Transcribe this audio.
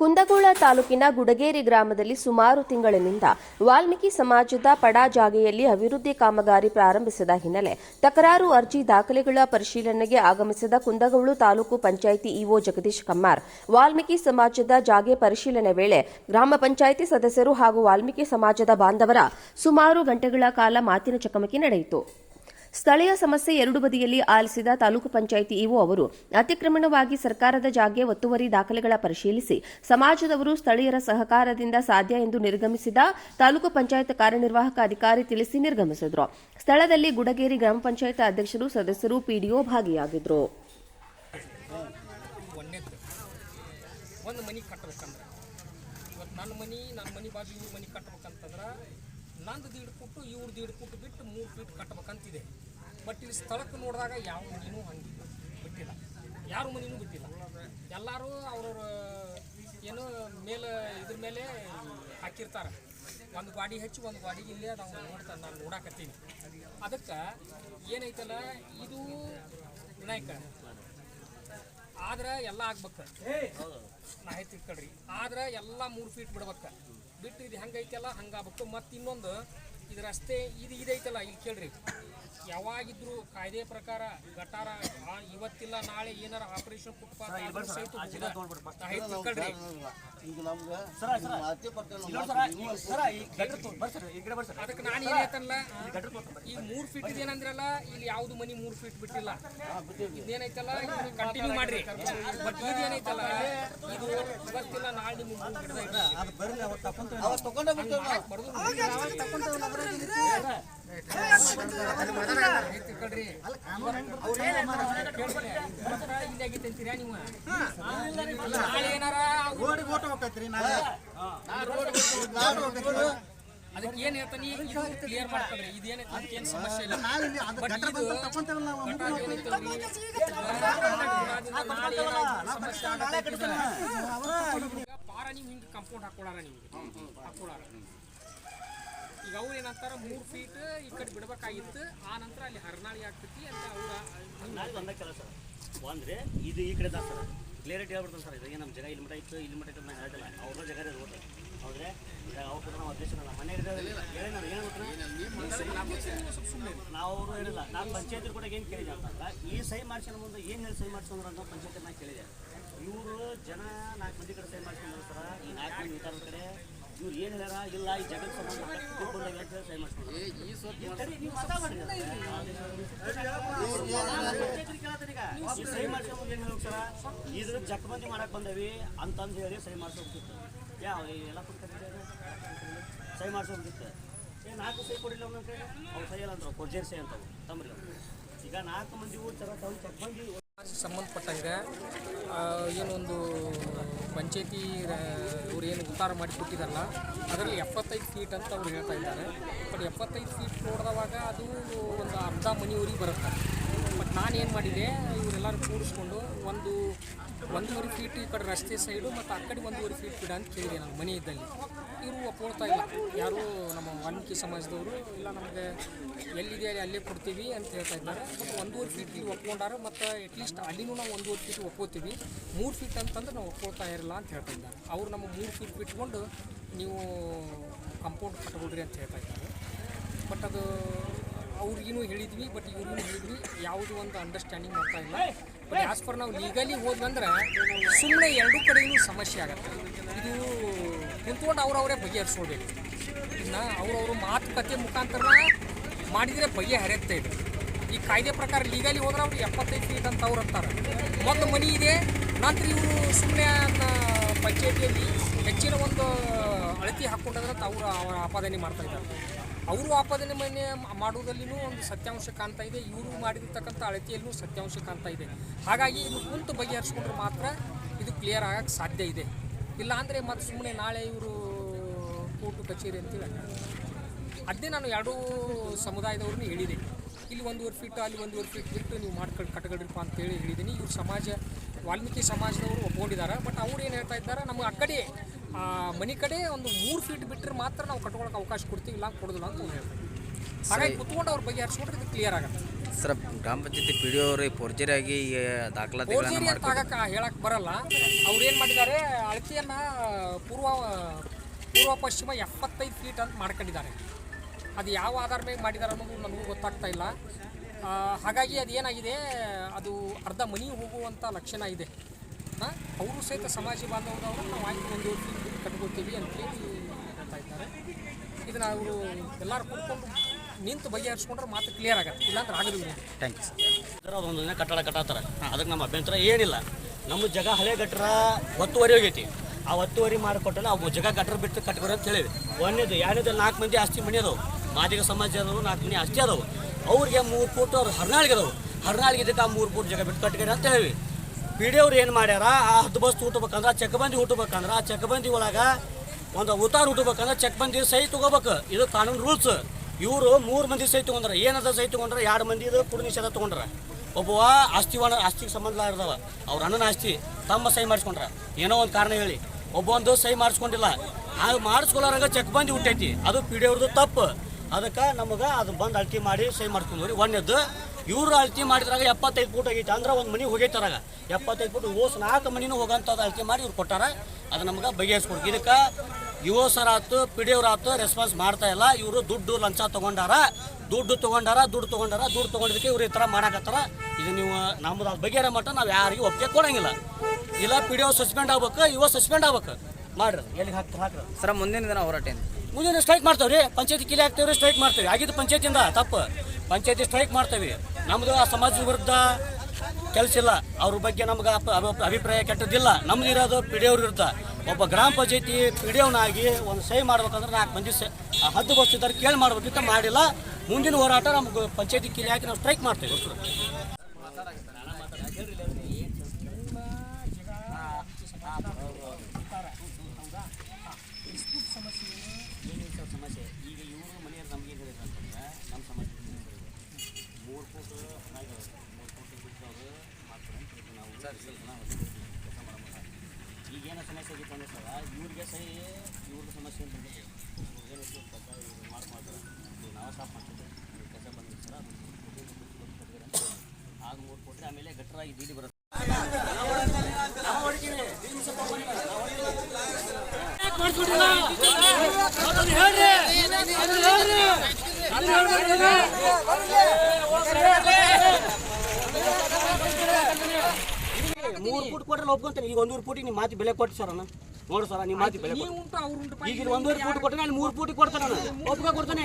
ಕುಂದಗೋಳ ತಾಲೂಕಿನ ಗುಡಗೇರಿ ಗ್ರಾಮದಲ್ಲಿ ಸುಮಾರು ತಿಂಗಳಿನಿಂದ ವಾಲ್ಮೀಕಿ ಸಮಾಜದ ಪಡಾ ಜಾಗೆಯಲ್ಲಿ ಅಭಿವೃದ್ಧಿ ಕಾಮಗಾರಿ ಪ್ರಾರಂಭಿಸಿದ ಹಿನ್ನೆಲೆ ತಕರಾರು ಅರ್ಜಿ ದಾಖಲೆಗಳ ಪರಿಶೀಲನೆಗೆ ಆಗಮಿಸಿದ ಕುಂದಗೋಳ ತಾಲೂಕು ಪಂಚಾಯಿತಿ ಇಒ ಜಗದೀಶ್ ಕಮ್ಮಾರ್. ವಾಲ್ಮೀಕಿ ಸಮಾಜದ ಜಾಗೆ ಪರಿಶೀಲನೆ ವೇಳೆ ಗ್ರಾಮ ಪಂಚಾಯಿತಿ ಸದಸ್ಯರು ಹಾಗೂ ವಾಲ್ಮೀಕಿ ಸಮಾಜದ ಬಾಂಧವರ ಸುಮಾರು ಗಂಟೆಗಳ ಕಾಲ ಮಾತಿನ ಚಕಮಕಿ ನಡೆಯಿತು. ಸ್ಥಳೀಯ ಸಮಸ್ಯೆ ಎರಡು ಬದಿಯಲ್ಲಿ ಆಲಿಸಿದ ತಾಲೂಕು ಪಂಚಾಯಿತಿ ಇಒ ಅವರು, ಅತಿಕ್ರಮಣವಾಗಿ ಸರ್ಕಾರದ ಜಾಗೆ ಒತ್ತುವರಿ ದಾಖಲೆಗಳ ಪರಿಶೀಲಿಸಿ ಸಮಾಜದವರು ಸ್ಥಳೀಯರ ಸಹಕಾರದಿಂದ ಸಾಧ್ಯ ಎಂದು ನಿರ್ಗಮಿಸಿದ ತಾಲೂಕು ಪಂಚಾಯತ್ ಕಾರ್ಯನಿರ್ವಾಹಕ ಅಧಿಕಾರಿ ತಿಳಿಸಿ ನಿರ್ಗಮಿಸಿದರು. ಸ್ಥಳದಲ್ಲಿ ಗುಡಗೇರಿ ಗ್ರಾಮ ಪಂಚಾಯತ್ ಅಧ್ಯಕ್ಷರು, ಸದಸ್ಯರು ಪಿಡಿಒ ಭಾಗಿಯಾಗಿದ್ದರು ಒಂದು ಮನೆ ಇವ್ರ ನಂದು ದೀಡ್ ಇವ್ರ ದೀಡ್ ಬಿಟ್ಟು ಮೂರು ಫೀಟ್ ಕಟ್ಬೇಕಂತಿದೆ. ಬಟ್ ಇಲ್ಲಿ ಸ್ಥಳಕ್ಕೆ ನೋಡಿದಾಗ ಯಾವ ಮನೇನೂ ಹಂಗಿಲ್ಲ ಬಿಟ್ಟಿಲ್ಲ. ಯಾರು ಮನೇನೂ ಬಿಟ್ಟಿಲ್ಲ. ಎಲ್ಲರೂ ಅವ್ರವ್ರ, ಏನು ಮೇಲೆ, ಇದ್ರ ಮೇಲೆ ಹಾಕಿರ್ತಾರೆ. ಒಂದು ಗಾಡಿ ಹೆಚ್ಚು ಒಂದು ಗಾಡಿ ಇಲ್ಲೇ ನಾವು ನೋಡ್ತಾರೆ ನಾನು ನೋಡಾಕತ್ತೀನಿ. ಅದಕ್ಕೆ ಏನೈತಲ್ಲ, ಇದು ವಿನಾಯಕ. ಆದ್ರೆ ಎಲ್ಲ ಆಗ್ಬೇಕು. ನಾ ಹೇಳ್ತೀನಿ ಕಡ್ರಿ ಆದ್ರೆ ಎಲ್ಲ ಮೂರು ಫೀಟ್ ಬಿಡ್ಬೇಕು. ಬಿಟ್ಟು ಇದು ಹೆಂಗೈತಲ್ಲ, ಹಂಗಾಗ್ಬೇಕು. ಮತ್ತು ಇನ್ನೊಂದು ಇದು ರಸ್ತೆ, ಇದು ಇದೈತಲ್ಲ, ಇಲ್ಲಿ ಕೇಳ್ರಿ. ಯಾವಾಗಿದ್ರು ಕಾಯ್ದೆ ಪ್ರಕಾರ ಗಟಾರ ಆ, ಇವತ್ತಿಲ್ಲ ನಾಳೆ ಏನಾರ ಆಪರೇಷನ್ ಈ ಅದಕ್ಕೆ ನಾನು ಈಗ ಮೂರು ಫೀಟ್ ಇದೇನಂದ್ರಲ್ಲ ಇಲ್ಲಿ ಯಾವ್ದು ಮನಿ ಮೂರ್ ಫೀಟ್ ಬಿಟ್ಟಿಲ್ಲ. ಇದೇನೈತಲ್ಲ ಕಂಟಿನ್ಯೂ ಮಾಡ್ರಿ. ಬಟ್ ಇದೇನೈತಲ್ಲ ಇದು ಇವತ್ತಿಲ್ಲ ನಾಳೆ ನಿಮ್ಗೆ ಇಲ್ಲಾಗಿತ್ತು ಅಂತೀರಾ ನೀವು ನಾಳೆ ಏನಾರ ಅದಕ್ಕೆ ಏನ್ ಹೇಳ್ತಾನೆ? ಇದು ಕ್ಲಿಯರ್ ಮಾಡ್ಕೊಳ್ರಿ ಇದೇನೈತೆ ಅದಕ್ಕೇನು ಸಮಸ್ಯೆ ಇಲ್ಲ ನಾಳೆ ಏನಾದ್ರು ಸಮಸ್ಯೆ ಆಗತ್ತೆ ಈಗ ಪಾರ ನೀವು ಹಿಂಗೆ ಕಂಪೌಂಡ್ ಹಾಕೊಳ್ಳಾರ ನಿಮ್ಗೆ ಹಾಕೊಳ್ಳಾರ ಈಗ ಅವ್ರು ಏನಂತಾರ? ಮೂರು ಫೀಟ್ ಈ ಕಡೆ ಬಿಡ್ಬೇಕಾಗಿತ್ತು. ಆ ನಂತರ ಅಲ್ಲಿ ಹರನಾಳಿ ಆಗ್ತೈತಿ ಅಂತ ಅವ್ರ ಒಂದೇ ಕೆಲಸ ಅಂದ್ರೆ ಇದು ಈ ಕಡೆ ಸರ್ ಕ್ಲಿಯರಿಟಿ ಹೇಳ್ಬಿಡ್ತಾರೆ ಸರ್ ಇದು ನಮ್ಮ ಜಾಗ ಇಲ್ಲಿ ಮಟ್ಟ ಇತ್ತು, ಇಲ್ಲಿ ಮಟ್ಟ ಇತ್ತು ನಾನು ಹೇಳ್ತಿಲ್ಲ. ಅವ್ರ ಜಾಗ ಇರ್ಬೋದು ಹೌದ್ರೆ. ಅವ್ರ ಕೂಡ ನಾವು ಅಧ್ಯಕ್ಷ ಮನೆ ನಾವು ಹೇಳಿಲ್ಲ. ನಾನು ಪಂಚಾಯತ್ ಕೂಡ ಏನು ಕೇಳಿದೆ ಅಂತಂದ್ರೆ ಈ ಸೈ ಮಾಡ್ಸೋಣ ಮುಂದೆ ಏನು ಹೇಳಿ ಸೈ ಮಾಡ್ಸಂದ್ರೆ ಅಂತ ಪಂಚಾಯತ್ ನಾ ಕೇಳಿದೆ ಇವರು ಜನ ನಾಲ್ಕು ಮಂದಿ ಕಡೆ ಸೈ ಮಾಡ್ಸ್ಕೊಂಡ್ರು ಸರ. ಈ ನಾಲ್ಕು ಮಂದಿ ಕಡೆ ಇವ್ರು ಏನು ಹೇಳ್ಯಾರ? ಇಲ್ಲ ಈ ಜಗತ್ ಸಹಿ ಮಾಡ್ಸ್ಕೊಂಡ್ ಏನ್ ಸರ ಇದ್ರ ಜಕ್ಬಂದಿ ಮಾಡಕ್ ಬಂದವಿ ಅಂತಂದು ಹೇಳಿ ಸಹಿ ಮಾಡ್ಸೋಗ್ತಿತ್ತು ಯಾವ ಎಲ್ಲ ಕೊಡ್ತಾರೆ ಸಹಿ ಮಾಡ್ಸೋಗ್ತಿತ್ತು ಏ ನಾಲ್ಕು ಸಹಿ ಕೊಡಿಲ್ಲ ಒಂದೊಂದು ಕಡೆ ಅವ್ರು ಸಹಿ ಇಲ್ಲ ಅಂತ ಕೊರ್ಜೇರ್ ಸಹಿ ಅಂತ ತಮ್ರಿ ಈಗ ನಾಲ್ಕು ಮಂದಿ ಊರ್ ತರ ತಾವು ಚಕ್ಬಂದಿ ಸಂಬಂಧಪಟ್ಟಂಗೆ ಏನೊಂದು ಪಂಚಾಯತಿ ಅವ್ರು ಏನು ಉದ್ಧಾರ ಮಾಡಿ ಕೊಟ್ಟಿದ್ದಾರಲ್ಲ, ಅದರಲ್ಲಿ ಎಪ್ಪತ್ತೈದು ಸೀಟ್ ಅಂತ ಅವ್ರು ಹೇಳ್ತಾ ಇದ್ದಾರೆ. ಬಟ್ ಎಪ್ಪತ್ತೈದು ಸೀಟ್ ನೋಡಿದವಾಗ ಅದು ಒಂದು ಅರ್ಧ ಮನೆಯವ್ರಿಗೆ ಬರುತ್ತೆ. ಬಟ್ ನಾನು ಏನು ಮಾಡಿದೆ ಇವರೆಲ್ಲರೂ ಕೂಡಿಸ್ಕೊಂಡು ಒಂದು ಒಂದೂವರೆ ಫೀಟ್ ಈ ಕಡೆ ರಸ್ತೆ ಸೈಡು ಮತ್ತು ಆ ಕಡೆ ಒಂದೂವರೆ ಫೀಟ್ ಬಿಡ ಅಂತ ಕೇಳಿದೆ ನಾನು ಮನೆ ಇದ್ದಲ್ಲಿ. ಇವರು ಒಪ್ಕೊಳ್ತಾ ಇಲ್ಲ. ಯಾರು ನಮ್ಮ ವಾಲ್ಮೀಕಿ ಸಮಾಜದವರು, ಇಲ್ಲ ನಮಗೆ ಎಲ್ಲಿದೆ ಅಲ್ಲಿ ಅಲ್ಲೇ ಕೊಡ್ತೀವಿ ಅಂತ ಹೇಳ್ತಾ ಇದ್ದಾರೆ. ಮತ್ತು ಒಂದೂವರೆ ಫೀಟ್ ಇಲ್ಲಿ ಒಪ್ಕೊಂಡಾರ, ಮತ್ತು ಅಟ್ಲೀಸ್ಟ್ ಅಲ್ಲಿನೂ ನಾವು ಒಂದೂವರೆ ಫೀಟ್ ಒಪ್ಕೋತೀವಿ. ಮೂರು ಫೀಟ್ ಅಂತಂದ್ರೆ ನಾವು ಒಪ್ಕೊಳ್ತಾ ಇರಲ್ಲ ಅಂತ ಹೇಳ್ತಾ ಇದ್ದಾರೆ. ಅವ್ರು ನಮ್ಮ ಮೂರು ಫೀಟ್ ಬಿಟ್ಕೊಂಡು ನೀವು ಕಂಪೌಂಡ್ ಕಟ್ಕೊಳ್ರಿ ಅಂತ ಹೇಳ್ತಾ ಇದ್ದಾರೆ. ಬಟ್ ಅದು ಅವ್ರಿಗೂ ಹೇಳಿದ್ವಿ ಬಟ್ ಇವ್ರಿಗೂ ಹೇಳಿದ್ವಿ, ಯಾವುದು ಒಂದು ಅಂಡರ್ಸ್ಟ್ಯಾಂಡಿಂಗ್ ಮಾಡ್ತಾ ಇಲ್ಲ. ಆಸ್ ಫಾರ್ ನಾವು ಲೀಗಲಿ ಹೋದ್ವಂದ್ರೆ ಸುಮ್ಮನೆ ಎರಡೂ ಕಡೆಯೂ ಸಮಸ್ಯೆ ಆಗುತ್ತೆ ಇದು ಕುಂತ್ಕೊಂಡು ಅವ್ರವರೇ ಬಗೆಹರಿಸ್ಕೊಳ್ಬೇಕು ಇನ್ನು ಅವ್ರವರು ಮಾತುಕತೆ ಮುಖಾಂತರ ಮಾಡಿದರೆ ಬಗೆ ಹರಿಯುತ್ತೆ ಇದು ಈ ಕಾಯ್ದೆ ಪ್ರಕಾರ ಲೀಗಲಿ ಹೋದ್ರೆ ಅವ್ರು ಎಪ್ಪತ್ತೈದು ಫೀಟ್ ಅಂತ ಅವ್ರು ಅಂತಾರೆ ಮೊದಲು ಮನಿ ಇದೆ ನಂತರ ಇವರು ಸುಮ್ಮನೆ ಪಂಚಾಯತಿಯಲ್ಲಿ ಹೆಚ್ಚಿನ ಒಂದು ಅಳತಿ ಹಾಕ್ಕೊಂಡ್ರೆ ಅಂತ ಅವರು ಅವರ ಆಪಾದನೆ ಮಾಡ್ತಾ ಇದ್ದಾರೆ ಅವರು ಆಪಾದನೆ ಮನೆ ಮಾಡುವುದಲ್ಲಿನೂ ಒಂದು ಸತ್ಯಾಂಶ ಕಾಣ್ತಾ ಇದೆ. ಇವರು ಮಾಡಿರ್ತಕ್ಕಂಥ ಅಳತೆಯಲ್ಲೂ ಸತ್ಯಾಂಶ ಕಾಣ್ತಾ ಇದೆ. ಹಾಗಾಗಿ ಇದು ಕುಂತು ಬಗೆಹರಿಸ್ಕೊಂಡ್ರೆ ಮಾತ್ರ ಇದು ಕ್ಲಿಯರ್ ಆಗಕ್ಕೆ ಸಾಧ್ಯ ಇದೆ. ಇಲ್ಲಾಂದರೆ ಮತ್ತು ಸುಮ್ಮನೆ ನಾಳೆ ಇವರು ಕೋರ್ಟು, ಕಚೇರಿ ಅಂತೇಳಿ ಅದೇ ನಾನು ಎರಡೂ ಸಮುದಾಯದವ್ರನ್ನ ಹೇಳಿದೆ. ಇಲ್ಲಿ ಒಂದೂವರೆ ಫೀಟ್ ಅಲ್ಲಿ ಒಂದೂವರೆ ಫೀಟ್ ಬಿಟ್ಟು ನೀವು ಮಾಡ್ಕೊಂಡು ಕಟ್ಕೊಳ್ರಿಪ್ಪ ಅಂತೇಳಿ ಹೇಳಿದ್ದೀನಿ ಇವರು ಸಮಾಜ, ವಾಲ್ಮೀಕಿ ಸಮಾಜದವರು ಒಪ್ಕೊಂಡಿದ್ದಾರೆ ಬಟ್ ಅವ್ರು ಏನು ಹೇಳ್ತಾ ಇದ್ದಾರೆ? ನಮ್ಗೆ ಆ ಕಡೆ ಮನೆ ಕಡೆ ಒಂದು ಮೂರು ಫೀಟ್ ಬಿಟ್ಟರೆ ಮಾತ್ರ ನಾವು ಕಟ್ಕೊಳಕ್ಕೆ ಅವಕಾಶ ಕೊಡ್ತೀವಿ ಇಲ್ಲ ಕೊಡೋದಿಲ್ಲ ಅಂತ ಹೇಳ್ತೀವಿ ಹಾಗಾಗಿ ಕುತ್ಕೊಂಡು ಅವ್ರ ಬಗ್ಗೆ ಹರಿಸ್ಕೊಂಡ್ರೆ ಇದು ಕ್ಲಿಯರ್ ಆಗುತ್ತೆ. ಸರ್ ಗ್ರಾಮ ಪಂಚಾಯತಿ ಪಿ ಡಿ ಅವರು ಫೋರ್ಜರಿಯಾಗಿ ದಾಖಲಾತಿಗಳನ್ನು ಫೋರ್ಜರಿ ಅಂತ ಆಗಕ್ಕೆ ಹೇಳಕ್ಕೆ ಬರಲ್ಲ. ಅವ್ರು ಏನು ಮಾಡಿದ್ದಾರೆ ಅಳತೆಯನ್ನು ಪೂರ್ವ ಪೂರ್ವ ಪಶ್ಚಿಮ ಎಪ್ಪತ್ತೈದು ಫೀಟ್ ಅಂತ ಮಾಡ್ಕೊಂಡಿದ್ದಾರೆ. ಅದು ಯಾವ ಆಧಾರ ಮೇಲೆ ಮಾಡಿದ್ದಾರೆ ಅನ್ನೋದು ನಮಗೂ ಗೊತ್ತಾಗ್ತಾ ಇಲ್ಲ. ಹಾಗಾಗಿ ಅದು ಏನಾಗಿದೆ ಅದು ಅರ್ಧ ಮನಿ ಹೋಗುವಂಥ ಲಕ್ಷಣ ಇದೆ. ಅವರು ಸಹಿತ ಸಮಾಜ ಬಾಂಧವರವರು ನಾವು ಆಯ್ತು ಒಂದು ಕಟ್ಕೊಳ್ತೀವಿ ಅಂತೇಳಿ ಹೇಳ್ತಾ ಇದ್ದಾರೆ. ಇದನ್ನು ಅವರು ಎಲ್ಲರೂ ಕೂತ್ಕೊಂಡು ನಿಂತು ಬಗೆಹರಿಸ್ಕೊಂಡ್ರೆ ಮಾತು ಕ್ಲಿಯರ್ ಆಗುತ್ತೆ. ಇಲ್ಲಾಂದ್ರೆ ಆಗೋದಿಲ್ಲ ಥ್ಯಾಂಕ್ ಯು ಸರ್ ಅದೊಂದು ದಿನ ಕಟ್ಟಡ ಕಟ್ಟಾತಾರೆ. ಅದಕ್ಕೆ ನಮ್ಮ ಅಭ್ಯಂತರ ಏನಿಲ್ಲ. ನಮ್ಮ ಜಾಗ ಹಳೆ ಗಟ್ಟರ ಒತ್ತುವರಿ ಹೋಗೈತಿ. ಆ ಒತ್ತುವರಿ ಮಾಡಿಕೊಟ್ಟಲ್ಲ ಅವು ಜಾಗ ಗಟ್ಟರ ಬಿಟ್ಟು ಕಟ್ಕೊರಿ ಅಂತ ಹೇಳಿವಿ ಒಂದೇದು ಎರಡನೇದು ನಾಲ್ಕು ಮಂದಿ ಆಸ್ತಿ ಮನೆ ಅದಾವು. ಮಾದಿಗ ಸಮಾಜ ಅದಾವು ನಾಲ್ಕು ಮನೆ ಆಸ್ತಿ ಅದಾವು. ಅವ್ರಿಗೆ ಮೂರು ಫೂಟ್ ಅವ್ರು ಹರ್ನಾಳಿಗೆ ಅದಾವು. ಹರ್ನಾಳಿಗೆ ಇದಕ್ಕೆ ಆ ಮೂರು ಫೂಟ್ ಜಾಗ ಬಿಟ್ಟು ಕಟ್ಕೊರಿ ಅಂತ ಹೇಳಿವಿ ಪಿ ಡಿ ಅವ್ರು ಏನು ಮಾಡ್ಯಾರ? ಆ ಹದ್ದು ಬಸ್ ಹುಟ್ಟಬೇಕಂದ್ರೆ ಆ ಚಕ್ಬಂದಿ ಹುಟ್ಟಬೇಕಂದ್ರೆ ಆ ಚಕ್ಬಂದಿ ಒಳಗೆ ಒಂದು ಉತ್ತಾರ ಹುಟ್ಟಬೇಕಂದ್ರೆ ಚಕ್ಬಂದಿ ಸಹಿ ತೊಗೋಬೇಕು. ಇದು ಕಾನೂನು ರೂಲ್ಸ್. ಇವರು ಮೂರು ಮಂದಿ ಸಹಿ ತೊಗೊಂಡ್ರೆ. ಏನದ ಸಹಿ ತೊಗೊಂಡ್ರೆ? ಎರಡು ಮಂದಿ ಇದು ಕುಡಿ ನಿಷೇಧ ತಗೊಂಡ್ರ. ಆಸ್ತಿ ಒಣ ಆಸ್ತಿಗೆ ಸಂಬಂಧ ಇರ್ತಾವೆ ಅವ್ರ ಅಣ್ಣನ ಆಸ್ತಿ, ತಮ್ಮ ಸಹಿ ಮಾಡಿಸ್ಕೊಂಡ್ರ. ಏನೋ ಒಂದು ಕಾರಣ ಹೇಳಿ. ಒಬ್ಬ ಒಂದು ಸಹಿ ಮಾಡಿಸ್ಕೊಂಡಿಲ್ಲ. ಆ ಮಾಡಿಸ್ಕೊಳ್ಳೋರಂಗ ಚಕ್ಬಂದಿ ಹುಟ್ಟೈತಿ. ಅದು ಪಿ ಡಿ ತಪ್ಪು. ಅದಕ್ಕೆ ನಮಗೆ ಅದು ಬಂದು ಅಳತಿ ಮಾಡಿ ಸಹಿ ಮಾಡಿಸ್ಕೊಂಡ್ರಿ ಒಂದೇದ್ದು ಇವ್ರು ಅಳತಿ ಮಾಡಿದ್ರಾಗ ಎಪ್ಪತ್ತೈದು ಫೂಟ್ ಆಗೈತೆ. ಅಂದ್ರೆ ಒಂದು ಮನೆ ಹೋಗೈತರಾಗ. ಎಪ್ಪತ್ತೈದು ಫೂಟ್ ಓಸ್ ನಾಲ್ಕು ಮನಿನೂ ಹೋಗೋಂಥದ್ದು ಅಳತಿ ಮಾಡಿ ಇವ್ರು ಕೊಟ್ಟಾರ. ಅದು ನಮ್ಗೆ ಬಗೆಹರಿಸ್ಕೊಡ್ತೀವಿ ಇದಕ್ಕೆ ಯುವ ಸರ್ ಆತು ಪಿ ಡಿ ಅವ್ರು ಆತು ರೆಸ್ಪಾನ್ಸ್ ಮಾಡ್ತಾ ಇಲ್ಲ. ಇವರು ದುಡ್ಡು ಲಂಚ ತಗೊಂಡಾರ. ದುಡ್ಡು ತಗೊಂಡಾರ ದುಡ್ಡು ತಗೊಂಡಾರ ದುಡ್ಡು ತಗೊಂಡಿದ್ದಕ್ಕೆ ಇವ್ರು ಈ ಥರ ಮಾಡಾಕತ್ತಾರ. ಇದು ನೀವು ನಮ್ಮದು ಅದು ಬಗೆಹರ ಮಟ್ಟ ನಾವು ಯಾರಿಗೂ ಒಪ್ಪಿಗೆ ಕೊಡಂಗಿಲ್ಲ. ಇಲ್ಲ ಪಿ ಡಿ ಓ ಸಸ್ಪೆಂಡ್ ಆಗ್ಬೇಕು ಯುವ ಸಸ್ಪೆಂಡ್ ಆಗ್ಬೇಕು. ಮಾಡ್ರಿ. ಎಲ್ಲಿಗೆ ಹಾಕ್ತಾರೆ ಹಾಕ್ರಿ. ಸರ್ ಮುಂದಿನ ದಿನ ಹೋರಾಟ ಮುಂದಿನ ಸ್ಟ್ರೈಕ್ ಮಾಡ್ತೇವೆ ರೀ ಪಂಚಾಯತಿ ಕಿಲಿ ಹಾಕ್ತೇವೆ ಸ್ಟ್ರೈಕ್ ಮಾಡ್ತೇವೆ ಆಗಿದ್ದು ಪಂಚಾಯತಿಯಿಂದ ತಪ್ಪು. ಪಂಚಾಯತಿ ಸ್ಟ್ರೈಕ್ ಮಾಡ್ತೇವೆ. ನಮ್ಮದು ಆ ಸಮಾಜದ ವಿರುದ್ಧ ಕೆಲಸ ಇಲ್ಲ. ಅವ್ರ ಬಗ್ಗೆ ನಮ್ಗೆ ಅಭಿಪ್ರಾಯ ಕೆಟ್ಟದಿಲ್ಲ ನಮ್ದು ಇರೋದು ಪಿ ಡಿ ಅವ್ರ ವಿರುದ್ಧ. ಒಬ್ಬ ಗ್ರಾಮ ಪಂಚಾಯತಿ ಪಿ ಡಿ ಅವನಾಗಿ ಒಂದು ಸಹಿ ಮಾಡ್ಬೇಕಂದ್ರೆ ನಾಲ್ಕು ಮಂದಿ ಸ ಹದ್ದು ಬಸ್ತಿದ್ದಾರೆ ಕೇಳಿ ಮಾಡ್ಬೇಕಿಂತ ಮಾಡಿಲ್ಲ. ಮುಂದಿನ ಹೋರಾಟ ನಮ್ಗೆ ಪಂಚಾಯತಿ ಕಿಲಿ ಹಾಕಿ ನಾವು ಸ್ಟ್ರೈಕ್ ಮಾಡ್ತೇವೆ ಸಮಸ್ಯೆ ಈಗ ಇವರು ಮನೆಯವ್ರು ನಮ್ಗೆ ಏನು ಹೇಳಿದ್ರು ಅಂತಂದ್ರೆ ನಮ್ಮ ಸಮಾಜ ಮೂರು ಫೂಟ್ ಮೂರು ಫೂಟ್ ಬಿಟ್ಟವರು ಮಾಡ್ತಾರೆ ಅಂತ ಹೇಳ್ತೀವಿ ನಾವು ಸ್ವಲ್ಪ ಜನ ಕೆಲಸ ಮಾಡೋಣ ಸಮಸ್ಯೆ ಆಗಿತ್ತು ಅಂದ್ರೆ ಸರ್ ಇವ್ರಿಗೆ ಸಮಸ್ಯೆ ಅಂತ ಇವ್ರಿಗೆ ನಾವು ಸ್ಟಾಪ್ ಮಾಡ್ತಿದ್ದೆ ಕೆಲಸ ಅದು ಆಗ ಮೂರು ಕೊಟ್ಟರೆ ಆಮೇಲೆ ಗಟ್ಟರಾಗಿ ದೀಡಿ ಬರುತ್ತೆ ಮೂರು ಫೂಟ್ ಕೊಟ್ರೆ ಒಪ್ಕೊಂತಾನೆ. ಈಗ ಒಂದೂರು ಫೂಟಿಗೆ ನಿಮ್ಮ ಮಾತಿ ಬೆಲೆ ಕೊಟ್ಟು ಸರ್ ಅಣ್ಣ ನೋಡು ಸರ್ ನಿಮ್ಮ ಮಾತಿ ಬೆಲೆ ನೀವು ಉಂಟು ಅವ್ರು ಉಂಟು. ಈಗ ಇಲ್ಲಿ ಒಂದೂವರೆ ಫೂಟ್ ಕೊಟ್ಟರೆ ನಾನು ಮೂರು ಫೂಟಿಗೆ ಕೊಡ್ತಾನೆ ನಾನು. ಒಪ್ಕೊ ಕೊಡ್ತಾನೆ.